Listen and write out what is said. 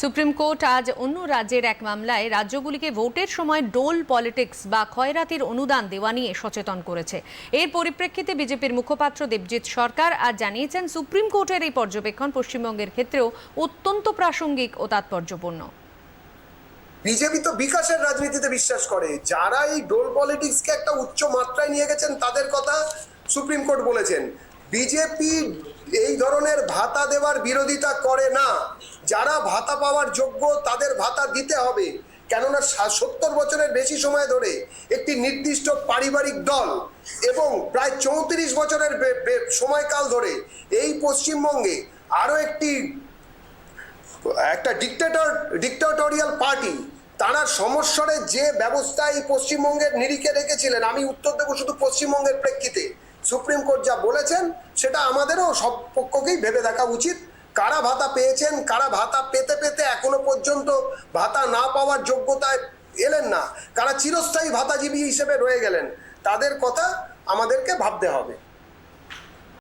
Supreme court আজ অন্য রাজ্যের এক মামলায় রাজ্যগুলিকে ভোটের সময় ডোল পলিটিক্স বা ক্ষয়রাতির অনুদান দেওয়া নিয়ে সচেতন করেছে। এর পরিপ্রেক্ষিতে বিজেপির মুখপাত্র দেবজিৎ সরকার আজ জানিয়েছেন, সুপ্রিম কোর্টের এই পর্যবেক্ষণ পশ্চিমবঙ্গের ক্ষেত্রেও অত্যন্ত প্রাসঙ্গিক ও তাৎপর্যপূর্ণ। বিজেপি তো বিকাশের রাজনীতিতে বিশ্বাস করে। যারা এই ডোল পলিটিক্সকে একটা উচ্চ মাত্রায় নিয়ে গেছেন, তাদের কথা সুপ্রিম কোর্ট বলেছেন। বিজেপি এই ধরনের ভাতা দেওয়ার বিরোধিতা করে না। যারা ভাতা পাওয়ার যোগ্য, তাদের ভাতা দিতে হবে। কেননা সত্তর বছরের বেশি সময় ধরে একটি নির্দিষ্ট পারিবারিক দল এবং প্রায় চৌত্রিশ বছরের সময়কাল ধরে এই পশ্চিমবঙ্গে আরও একটি, একটা ডিক্টেটর ডিক্টেটোরিয়াল পার্টি তারা সমস্বরে যে ব্যবস্থা এই পশ্চিমবঙ্গের নিরিখে রেখেছিলেন, আমি উত্তর দেবো শুধু পশ্চিমবঙ্গের প্রেক্ষিতে। সুপ্রিম কোর্ট যা বলেছেন, সেটা আমাদেরও সব পক্ষকেই ভেবে দেখা উচিত। কারা ভাতা পেয়েছেন, কারা ভাতা পেতে পেতে এখনও পর্যন্ত ভাতা না পাওয়ার যোগ্যতায় এলেন না। কারা চিরস্থায়ী ভাতাজীবী হিসেবে রয়ে গেলেন, তাদের কথা আমাদেরকে ভাবতে হবে।